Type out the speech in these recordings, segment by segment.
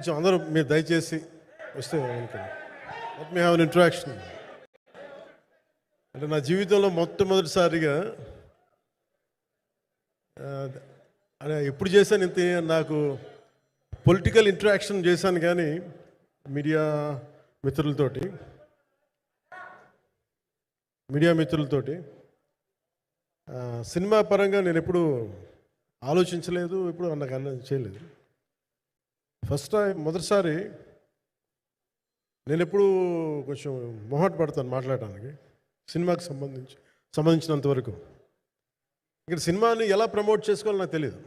కొంచెం అందరూ మీరు దయచేసి వస్తే let me have an interaction అంటే నా జీవితంలో మొట్టమొదటిసారిగా అదే ఎప్పుడు చేశాను ఇంత నాకు పొలిటికల్ ఇంటరాక్షన్ చేశాను కానీ మీడియా మిత్రులతోటి మీడియా మిత్రులతోటి సినిమా పరంగా నేను ఎప్పుడు ఆలోచించలేదు ఎప్పుడు నాకు అన్న చేయలేదు. ఫస్ట్ టైం మొదటిసారి నేను ఎప్పుడు కొంచెం మొహాట పడతాను మాట్లాడటానికి సినిమాకి సంబంధించి సంబంధించినంత వరకు. ఇక్కడ సినిమాని ఎలా ప్రమోట్ చేసుకోవాలో నాకు తెలియదు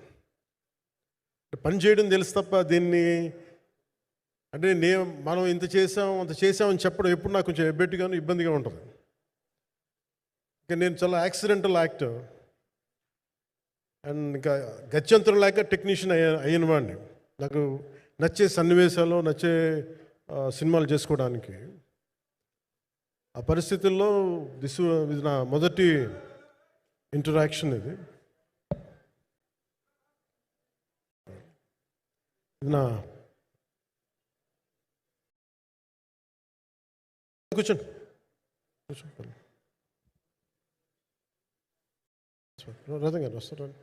పని చేయడం తెలుసు తప్ప దీన్ని అంటే నే మనం ఇంత చేసాం అంత చేసామని చెప్పడం ఎప్పుడు నాకు కొంచెం ఎబ్బెట్టుగాను ఇబ్బందిగా ఉంటుంది. ఇంకా నేను చాలా యాక్సిడెంటల్ యాక్టర్. అండ్ ఇంకా గత్యంతరం లేక టెక్నీషియన్ అయ్యా అయిన వాడిని. నాకు నచ్చే సన్నివేశాలు నచ్చే సినిమాలు చేసుకోవడానికి ఆ పరిస్థితుల్లో దిస్ ఇది నా మొదటి ఇంటరాక్షన్ ఇది. ఇది నా కూర్చోండి. కూర్చోండి. రథం గారు వస్తారండి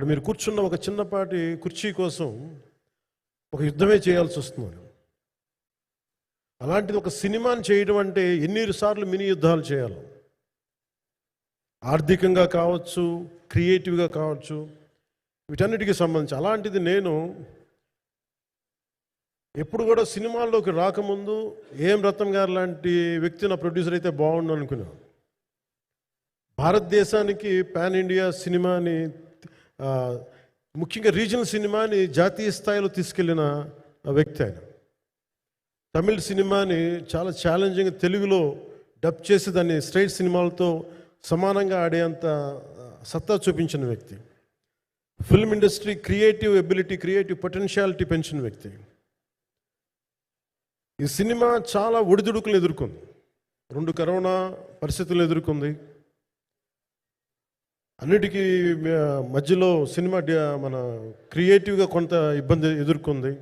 ఇక్కడ మీరు కూర్చున్న ఒక చిన్నపాటి కుర్చీ కోసం ఒక యుద్ధమే చేయాల్సి వస్తుంది. అలాంటిది ఒక సినిమాని చేయడం అంటే ఎన్ని సార్లు మినీ యుద్ధాలు చేయాలి. ఆర్థికంగా కావచ్చు క్రియేటివ్గా కావచ్చు వీటన్నిటికీ సంబంధించి. అలాంటిది నేను ఎప్పుడు కూడా సినిమాల్లోకి రాకముందు ఏం రత్నం గారు లాంటి వ్యక్తి నా ప్రొడ్యూసర్ అయితే బాగుండు అనుకున్నాను. భారతదేశానికి పాన్ ఇండియా సినిమాని ముఖ్యంగా రీజనల్ సినిమాని జాతీయ స్థాయిలో తీసుకెళ్ళిన వ్యక్తి ఆయన. తమిళ సినిమాని చాలా ఛాలెంజింగ్ తెలుగులో డబ్ చేసి దాన్ని స్ట్రైట్ సినిమాలతో సమానంగా ఆడేంత సత్తా చూపించిన వ్యక్తి. Film industry creative ability creative potentiality పెంచిన వ్యక్తి. ఈ సినిమా చాలా ఒడిదుడుకులు ఎదుర్కొంది. రెండు కరోనా పరిస్థితులు ఎదుర్కొంది. అన్నిటికీ మధ్యలో సినిమా మన క్రియేటివ్గా కొంత ఇబ్బంది ఎదుర్కొంది.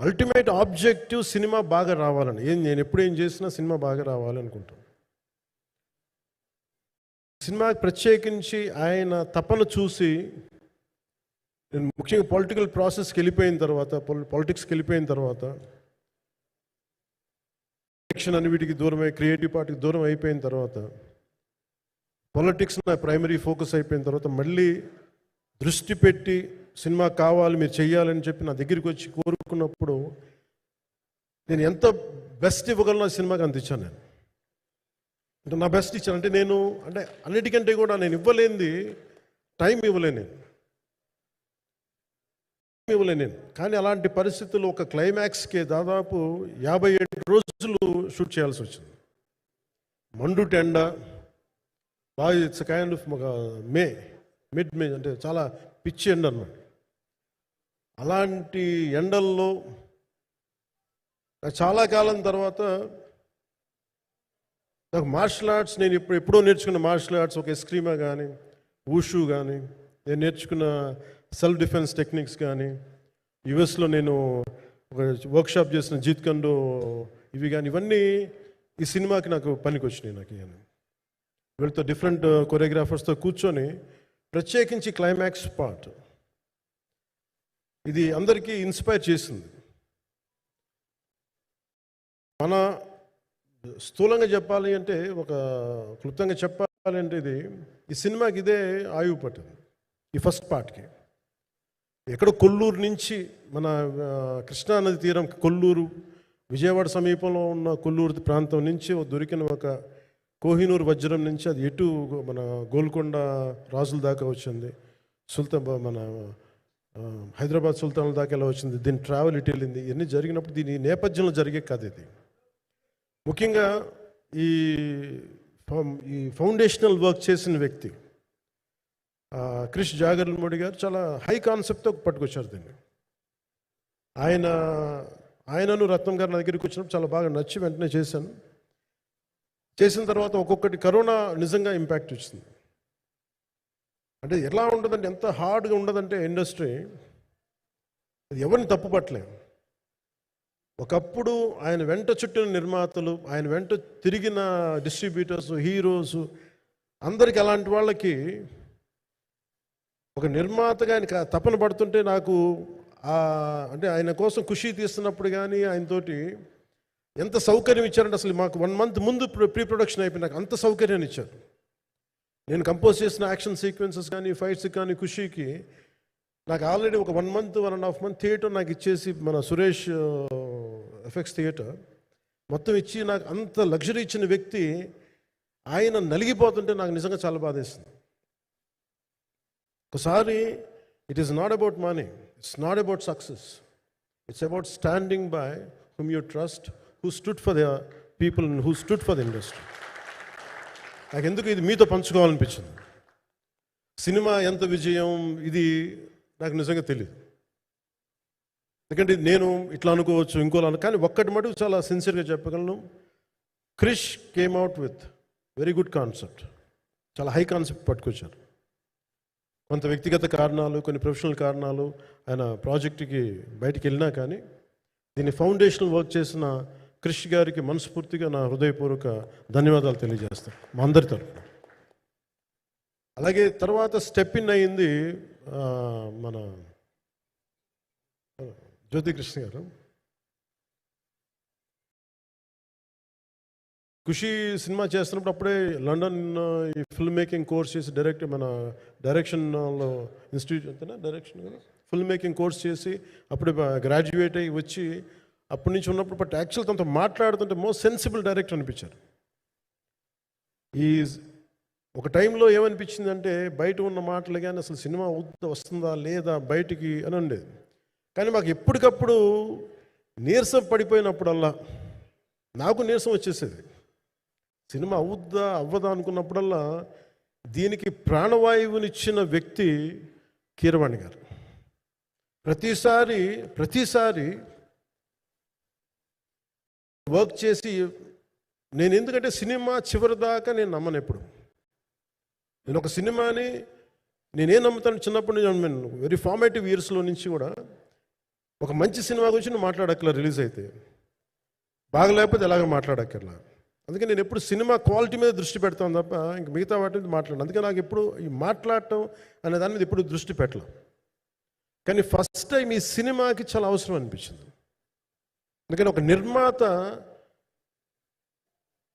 అల్టిమేట్ ఆబ్జెక్టివ్ సినిమా బాగా రావాలని. ఏం నేను ఎప్పుడు ఏం చేసినా సినిమా బాగా రావాలనుకుంటాను సినిమా ప్రత్యేకించి ఆయన తపన చూసి నేను ముఖ్యంగా పొలిటికల్ ప్రాసెస్కి వెళ్ళిపోయిన తర్వాత పాలిటిక్స్కి వెళ్ళిపోయిన తర్వాత ఎలక్షన్ అని వీటికి దూరమై క్రియేటివ్ పార్టీకి దూరం అయిపోయిన తర్వాత పొలిటిక్స్ నా ప్రైమరీ ఫోకస్ అయిపోయిన తర్వాత మళ్ళీ దృష్టి పెట్టి సినిమా కావాలి మీరు చెయ్యాలని చెప్పి నా దగ్గరికి వచ్చి కోరుకున్నప్పుడు నేను ఎంత బెస్ట్ ఇవ్వగలను సినిమాకి అంత ఇచ్చాను నేను. అంటే నా బెస్ట్ ఇచ్చాను. అంటే నేను అంటే అన్నిటికంటే కూడా నేను ఇవ్వలేనిది టైం ఇవ్వలేను నేను. టైం ఇవ్వలేను నేను. కానీ అలాంటి పరిస్థితుల్లో ఒక క్లైమాక్స్కి దాదాపు యాభై ఏడు రోజులు షూట్ చేయాల్సి వచ్చింది. మండు టెండా బాగా ఇట్స్ కైండ్ ఆఫ్ ఒక మే మిడ్ మే అంటే చాలా పిచ్చి ఎండ అన్నమాట. అలాంటి ఎండల్లో చాలా కాలం తర్వాత నాకు మార్షల్ ఆర్ట్స్ నేను ఇప్పుడు ఎప్పుడో నేర్చుకున్న మార్షల్ ఆర్ట్స్ ఒక ఎస్క్రీమా కానీ ఊషు కానీ నేను నేర్చుకున్న సెల్ఫ్ డిఫెన్స్ టెక్నిక్స్ కానీ యుఎస్లో నేను ఒక వర్క్షాప్ చేసిన జీత్ కండో ఇవి కానీ ఇవన్నీ ఈ సినిమాకి నాకు పనికి వచ్చినాయి నాకు ఇవన్నీ వీళ్ళతో డిఫరెంట్ కొరియోగ్రాఫర్స్తో uh, కూర్చొని ప్రత్యేకించి క్లైమాక్స్ పార్ట్ ఇది అందరికీ ఇన్స్పైర్ చేసింది. మన స్థూలంగా చెప్పాలి అంటే ఒక క్లుప్తంగా చెప్పాలి అంటే ఇది ఈ సినిమాకి ఇదే ఆయువు పట్టింది. ఈ ఫస్ట్ పార్ట్కి ఎక్కడ కొల్లూరు నుంచి మన కృష్ణానది తీరం కొల్లూరు విజయవాడ సమీపంలో ఉన్న కొల్లూరు ప్రాంతం నుంచి దొరికిన ఒక కోహినూర్ వజ్రం నుంచి అది ఎటు మన గోల్కొండ రాజుల దాకా వచ్చింది. సుల్తాన్ మన హైదరాబాద్ సుల్తాన్ల దాకా ఎలా వచ్చింది? దీని ట్రావెల్ ఇటు వెళ్ళింది ఇవన్నీ జరిగినప్పుడు దీని నేపథ్యంలో జరిగే కథ ఇది. ముఖ్యంగా ఈ ఈ ఫౌండేషనల్ వర్క్ చేసిన వ్యక్తి క్రిష్ క్రిష్ జాగర్లమూడి గారు చాలా హై కాన్సెప్ట్తో పట్టుకొచ్చారు దీన్ని. ఆయన ఆయనను రత్నం గారు నా దగ్గరికి వచ్చినప్పుడు చాలా బాగా నచ్చి వెంటనే చేశాను. చేసిన తర్వాత ఒక్కొక్కటి కరోనా నిజంగా ఇంపాక్ట్ వచ్చింది. అంటే ఎలా ఉండదంటే ఎంత హార్డ్గా ఉండదంటే ఇండస్ట్రీ అది ఎవరిని తప్పుపట్టలేం ఒకప్పుడు ఆయన వెంట చుట్టిన నిర్మాతలు ఆయన వెంట తిరిగిన డిస్ట్రిబ్యూటర్స్ హీరోస్ అందరికి అలాంటి వాళ్ళకి ఒక నిర్మాతగా ఆయన తపన పడుతుంటే నాకు అంటే ఆయన కోసం ఖుషి తీస్తున్నప్పుడు కానీ ఆయనతోటి ఎంత సౌకర్యం ఇచ్చారంటే అసలు మాకు వన్ మంత్ ముందు ప్రీ ప్రొడక్షన్ అయిపోయి నాకు అంత సౌకర్యాన్ని ఇచ్చారు. నేను కంపోజ్ చేసిన యాక్షన్ సీక్వెన్సెస్ కానీ ఫైట్స్ కానీ ఖుషీకి నాకు ఆల్రెడీ ఒక one month one and half month theatre నాకు ఇచ్చేసి మన సురేష్ ఎఫెక్ట్స్ థియేటర్ మొత్తం ఇచ్చి నాకు అంత లగ్జరీ ఇచ్చిన వ్యక్తి ఆయన నలిగిపోతుంటే నాకు నిజంగా చాలా బాధేస్తుంది ఒకసారి it is not about money it's not about success it's about standing by whom you trust who stood for the people who stood for the industry నాకు ఎందుకు ఇది మీతో పంచుకోవాలనిపించింది? సినిమా ఎంత విజయం? ఇది నాకు నిజంగా తెలియదు ఎందుకంటే నేను ఇట్లా అనుకోవచ్చు ఇంకోలా అను కానీ ఒక్కటి మటుకు చాలా సిన్సియర్గా చెప్పగలను. Krish came out with very good concept చాలా హై కాన్సెప్ట్ పట్టుకొచ్చారు. కొంత వ్యక్తిగత కారణాలు కొన్ని ప్రొఫెషనల్ కారణాలు ఆయన ప్రాజెక్టుకి బయటికి వెళ్ళినా కానీ దీన్ని ఫౌండేషనల్ వర్క్ చేసిన క్రిష్ గారికి మనస్ఫూర్తిగా నా హృదయపూర్వక ధన్యవాదాలు తెలియజేస్తాను మా అందరి తరఫున. అలాగే తర్వాత స్టెప్ ఇన్ అయింది మన జ్యోతి కృష్ణ గారు. ఖుషి సినిమా చేస్తున్నప్పుడు అప్పుడే లండన్ ఈ ఫిల్మ్ మేకింగ్ కోర్స్ చేసి డైరెక్ట్ మన డైరెక్షన్లో ఇన్స్టిట్యూట్ అంతేనా? డైరెక్షన్ ఫిల్మ్ మేకింగ్ కోర్స్ చేసి అప్పుడే గ్రాడ్యుయేట్ అయ్యి వచ్చి అప్పటి నుంచి ఉన్నప్పుడు బట్ యాక్చువల్ తనతో మాట్లాడుతుంటే మోస్ట్ సెన్సిబుల్ డైరెక్టర్ అనిపించారు. ఈ ఒక టైంలో ఏమనిపించిందంటే బయట ఉన్న మాటలు కానీ అసలు సినిమా వస్తుందా లేదా బయటికి అని ఉండేది. కానీ మాకు ఎప్పటికప్పుడు నీరసం పడిపోయినప్పుడల్లా నాకు నీరసం వచ్చేసేది. సినిమా అవుద్దా అవ్వదా అనుకున్నప్పుడల్లా దీనికి ప్రాణవాయువునిచ్చిన వ్యక్తి కీరవాణి గారు. ప్రతిసారి ప్రతిసారి వర్క్ చేసి నేను ఎందుకంటే సినిమా చివరి దాకా నేను నమ్మను ఎప్పుడు. నేను ఒక సినిమాని నేనేం నమ్ముతాను చిన్నప్పటి నుంచి వెరీ ఫార్మేటివ్ ఇయర్స్లో నుంచి కూడా ఒక మంచి సినిమా గురించి నువ్వు మాట్లాడక్కర్లా రిలీజ్ అయితే. బాగలేకపోతే ఎలాగ మాట్లాడక్కర్లా. అందుకే నేను ఎప్పుడు సినిమా క్వాలిటీ మీద దృష్టి పెడతాను తప్ప ఇంక మిగతా వాటి మీద మాట్లాడను. అందుకే నాకు ఎప్పుడు ఈ మాట్లాడటం అనే దాని మీద ఎప్పుడు దృష్టి పెట్టలేదు కానీ ఫస్ట్ టైం ఈ సినిమాకి చాలా అవసరం అనిపించింది. అందుకని ఒక నిర్మాత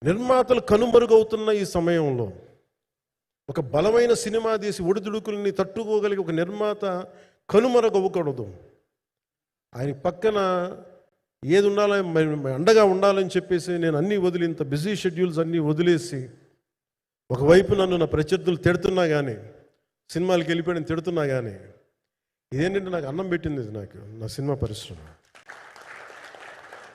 నిర్మాతలు కనుమరుగవుతున్న ఈ సమయంలో ఒక బలమైన సినిమా తీసి ఒడిదుడుకుల్ని తట్టుకోగలిగే ఒక నిర్మాత కనుమరుగవ్వకూడదు. ఆయన పక్కన ఏది ఉండాలని మరి అండగా ఉండాలని చెప్పేసి నేను అన్నీ వదిలి ఇంత బిజీ షెడ్యూల్స్ అన్నీ వదిలేసి ఒకవైపు నన్ను నా ప్రత్యర్థులు తిడుతున్నా కానీ సినిమాలకు వెళ్ళిపోయిన తిడుతున్నా కానీ ఇదేంటంటే నాకు అన్నం పెట్టింది ఇది నాకు నా సినిమా పరిశ్రమ.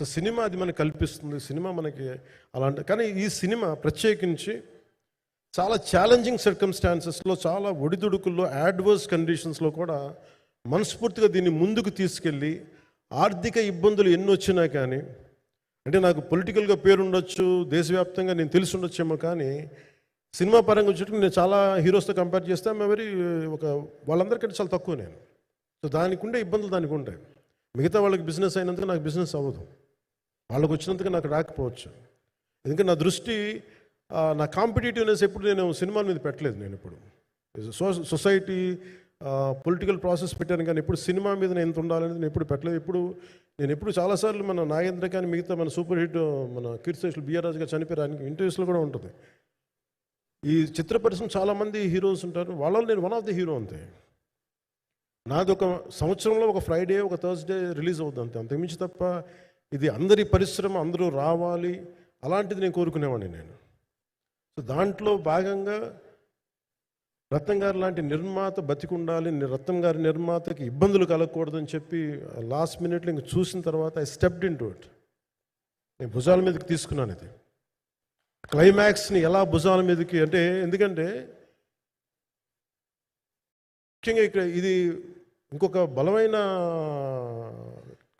so cinema అది మనకు కల్పిస్తుంది సినిమా మనకి అలాంటి కానీ ఈ సినిమా ప్రత్యేకించి చాలా ఛాలెంజింగ్ సర్కమ్స్టాన్సెస్లో చాలా ఒడిదుడుకుల్లో యాడ్వర్స్ కండిషన్స్లో కూడా మనస్ఫూర్తిగా దీన్ని ముందుకు తీసుకెళ్ళి ఆర్థిక ఇబ్బందులు ఎన్ని వచ్చినా కానీ అంటే నాకు పొలిటికల్గా పేరుండొచ్చు దేశవ్యాప్తంగా నేను తెలిసి ఉండొచ్చేమో కానీ సినిమా పరంగా వచ్చేటప్పుడు నేను చాలా హీరోస్తో కంపేర్ చేస్తే ఆమె ఒక వాళ్ళందరికంటే చాలా తక్కువ నేను. సో దానికి ఉండే ఇబ్బందులు దానికి ఉంటాయి. మిగతా వాళ్ళకి బిజినెస్ అయినందుకు నాకు బిజినెస్ అవ్వదు. వాళ్ళకు వచ్చినందుకు నాకు రాకపోవచ్చు. ఎందుకంటే నా దృష్టి నా కాంపిటేటివ్నెస్ ఎప్పుడు నేను సినిమాల మీద పెట్టలేదు నేను ఇప్పుడు సో సొసైటీ పొలిటికల్ ప్రాసెస్ పెట్టాను కానీ ఎప్పుడు సినిమా మీద నేను ఎంత ఉండాలనేది నేను ఎప్పుడు పెట్టలేదు. ఇప్పుడు నేను ఎప్పుడు చాలాసార్లు మన నాగేంద్ర కానీ మిగతా మన సూపర్ హిట్ మన కీర్తిశేషులు బిఆర్ రాజు గారు చనిపోయారు. ఇంటర్వ్యూస్లో కూడా ఉంటుంది. ఈ చిత్ర పరిశ్రమ చాలామంది హీరోస్ ఉంటారు. వాళ్ళలో నేను వన్ ఆఫ్ ది హీరో అంతే. నాది ఒక సంవత్సరంలో ఒక ఫ్రైడే ఒక థర్స్డే రిలీజ్ అవుతుంది అంతే. అంతకుమించి తప్ప ఇది అందరి పరిశ్రమ అందరూ రావాలి అలాంటిది నేను కోరుకునేవాడిని నేను. సో దాంట్లో భాగంగా రత్నం గారు లాంటి నిర్మాత బతికుండాలి రత్నం గారి నిర్మాతకి ఇబ్బందులు కలగకూడదని చెప్పి లాస్ట్ మినిట్లో ఇంక చూసిన తర్వాత I stepped into it నేను భుజాల మీదకి తీసుకున్నాను ఇది. క్లైమాక్స్ని ఎలా భుజాల మీదకి అంటే ఎందుకంటే ముఖ్యంగా ఇక్కడ ఇది ఇంకొక బలమైన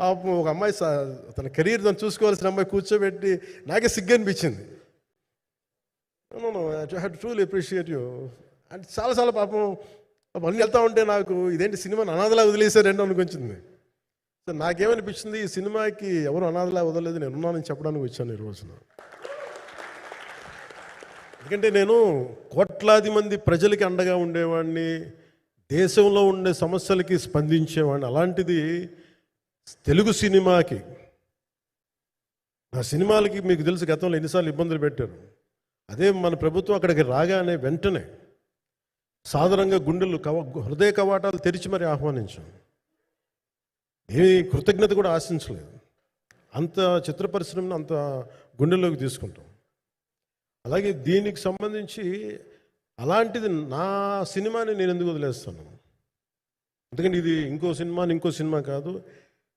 పాపం ఒక అమ్మాయి తన కెరీర్ తను చూసుకోవాల్సిన అమ్మాయి కూర్చోబెట్టి నాకే సిగ్గు అనిపించింది. I had truly appreciate you అంటే చాలా చాలా పాపం అన్నీ వెళ్తా ఉంటే నాకు ఇదేంటి సినిమాని అనాథలా వదిలేశారండి అనుకొచ్చింది సో నాకేమనిపించింది ఈ సినిమాకి ఎవరు అనాథలా వదలలేదు నేను ఉన్నానని చెప్పడానికి వచ్చాను ఈ రోజున. ఎందుకంటే నేను కోట్లాది మంది ప్రజలకి అండగా ఉండేవాడిని దేశంలో ఉండే సమస్యలకి స్పందించేవాడిని. అలాంటిది తెలుగు సినిమాకి నా సినిమాలకి మీకు తెలుసు గతంలో ఎన్నిసార్లు ఇబ్బందులు పెట్టారు. అదే మన ప్రభుత్వం అక్కడికి రాగానే వెంటనే సాధారణంగా గుండెలు కవ హృదయ కవాటాలు తెరిచి మరి ఆహ్వానించాం. ఏ కృతజ్ఞత కూడా ఆశించలేదు. అంత చిత్ర పరిశ్రమను అంత గుండెల్లోకి తీసుకుంటాం. అలాగే దీనికి సంబంధించి అలాంటిది నా సినిమాని నేను ఎందుకు వదిలేస్తాను? ఎందుకంటే ఇది ఇంకో సినిమా ఇంకో సినిమా కాదు.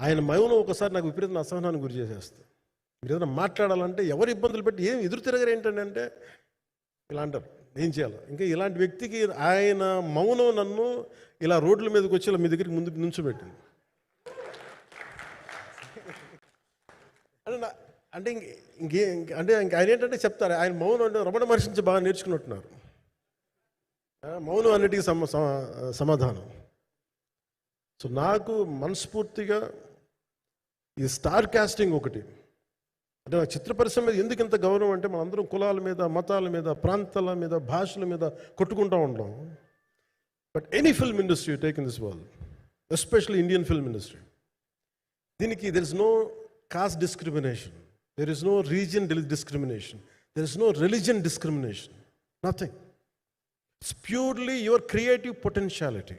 ఆయన మౌనం ఒకసారి నాకు విపరీతమైన అసహనాన్ని గురి చేసేస్తుంది. మీరు ఏదైనా మాట్లాడాలంటే ఎవరు ఇబ్బందులు పెట్టి ఏం ఎదురు తిరగరు ఏంటండి అంటే ఇలా అంటారు. ఏం చేయాలి? ఇంకా ఇలాంటి వ్యక్తికి ఆయన మౌనం నన్ను ఇలా రోడ్ల మీదకి వచ్చి ఇలా మీ దగ్గరికి ముందు నుంచోబెట్టింది. అంటే అంటే ఇంకే ఇంక- అంటే ఇంక ఆయన ఏంటంటే చెప్తారు ఆయన మౌనం అంటే రమణ మహర్షి నుంచి బాగా నేర్చుకున్నట్టున్నారు. మౌనం అన్నిటికీ సమ- సమాధానం. సో నాకు మనస్ఫూర్తిగా ఈ స్టార్ కాస్టింగ్ ఒకటి. అంటే నాకు చిత్ర పరిశ్రమ మీద ఎందుకు ఇంత గౌరవం అంటే మనందరం కులాల మీద మతాల మీద ప్రాంతాల మీద భాషల మీద కొట్టుకుంటూ ఉంటాం but any film industry take in this world especially Indian film industry దీనికి there is no caste discrimination there is no region discrimination there is no religion discrimination nothing it's purely your creative potentiality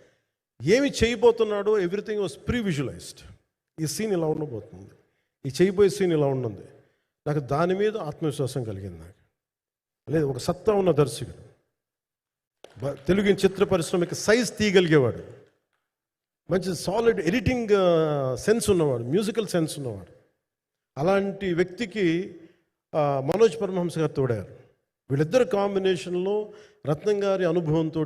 ఏమి చేయబోతున్నాడో everything was previsualised ఈ scene ఇలా ఉండబోతుంది. ఈ చేయబోయే scene ఇలా ఉన్నది నాకు దాని మీద ఆత్మవిశ్వాసం కలిగింది నాకు. లేదు ఒక సత్తా ఉన్న దర్శకుడు. తెలుగు చిత్ర పరిశ్రమకి సైజ్ తీయగలిగేవాడు. మంచి సాలిడ్ ఎడిటింగ్ సెన్స్ ఉన్నవాడు మ్యూజికల్ సెన్స్ ఉన్నవాడు. అలాంటి వ్యక్తికి మనోజ్ పరమహంస గారు తోడారు. వీళ్ళిద్దరు కాంబినేషన్లో రత్నం గారి అనుభవంతో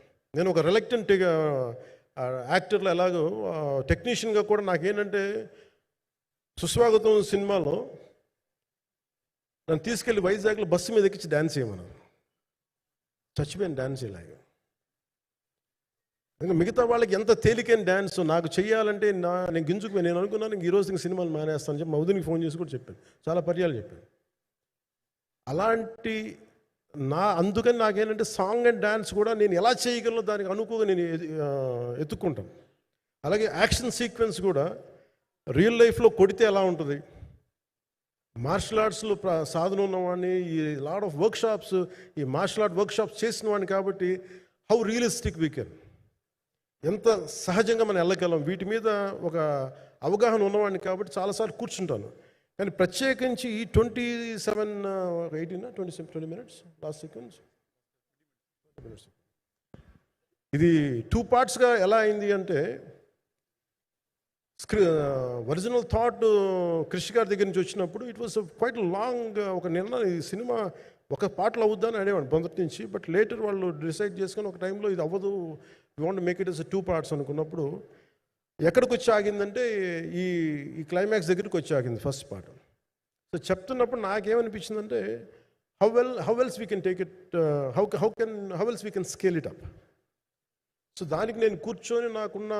నేను ఒక రిలక్టెంట్ యాక్టర్లో ఎలాగో టెక్నీషియన్గా కూడా నాకేంటంటే సుస్వాగతం సినిమాలో నన్ను తీసుకెళ్ళి వైజాగ్లో బస్సు మీద ఎక్కించి డ్యాన్స్ చేయమన్నారు చచ్చిపోయాను డ్యాన్స్ ఇలాగా. ఇంకా మిగతా వాళ్ళకి ఎంత తేలికైన డ్యాన్స్ నాకు చేయాలంటే నా నేను గింజుకుపోయి నేను అనుకున్నాను ఇంక ఈ రోజు ఇంక సినిమాలు మానేస్తాను చెప్పి మౌదునికి ఫోన్ చేసి కూడా చెప్పాను. చాలా పర్యాలు చెప్పాను. అలాంటి నా అందుకని నాకేంటంటే సాంగ్ అండ్ డ్యాన్స్ కూడా నేను ఎలా చేయగలను దానికి అనుకోగా నేను ఎత్తుక్కుంటాను అలాగే యాక్షన్ సీక్వెన్స్ కూడా రియల్ లైఫ్లో కొడితే ఎలా ఉంటుంది? మార్షల్ ఆర్ట్స్లో సాధన ఉన్నవాడిని ఈ లాడ్ ఆఫ్ వర్క్ షాప్స్ ఈ మార్షల్ ఆర్ట్ వర్క్ షాప్స్ చేసిన వాడిని కాబట్టి హౌ రియలిస్టిక్ వీ కెన్. ఎంత సహజంగా మనం వెళ్ళగలం. వీటి మీద ఒక అవగాహన ఉన్నవాడిని కాబట్టి చాలాసార్లు కూర్చుంటాను. కానీ ప్రత్యేకించి ఈ twenty seven eighteen? Twenty seven twenty minutes? Last seconds ఇది టూ పార్ట్స్గా ఎలా అయింది అంటే స్క్రీ ఒరిజినల్ థాట్ కృషి గారి దగ్గర నుంచి వచ్చినప్పుడు ఇట్ వాస్ క్వైట్ లాంగ్ ఒక నిర్ణయం ఈ సినిమా ఒక పాటలు అవుద్దని అనేవాడు మొదటి నుంచి బట్ లేటర్ వాళ్ళు డిసైడ్ చేసుకొని ఒక టైంలో ఇది అవ్వదు you want make it is two parts అనుకున్నప్పుడు ఎక్కడికి వచ్చి ఆగిందంటే ఈ ఈ క్లైమాక్స్ దగ్గరికి వచ్చి ఆగింది ఫస్ట్ పార్ట్ సో చెప్తున్నప్పుడు నాకేమనిపించిందంటే how well how wells we can take it how how can how wells we can scale it up so దానికి నేను కూర్చొని నాకున్న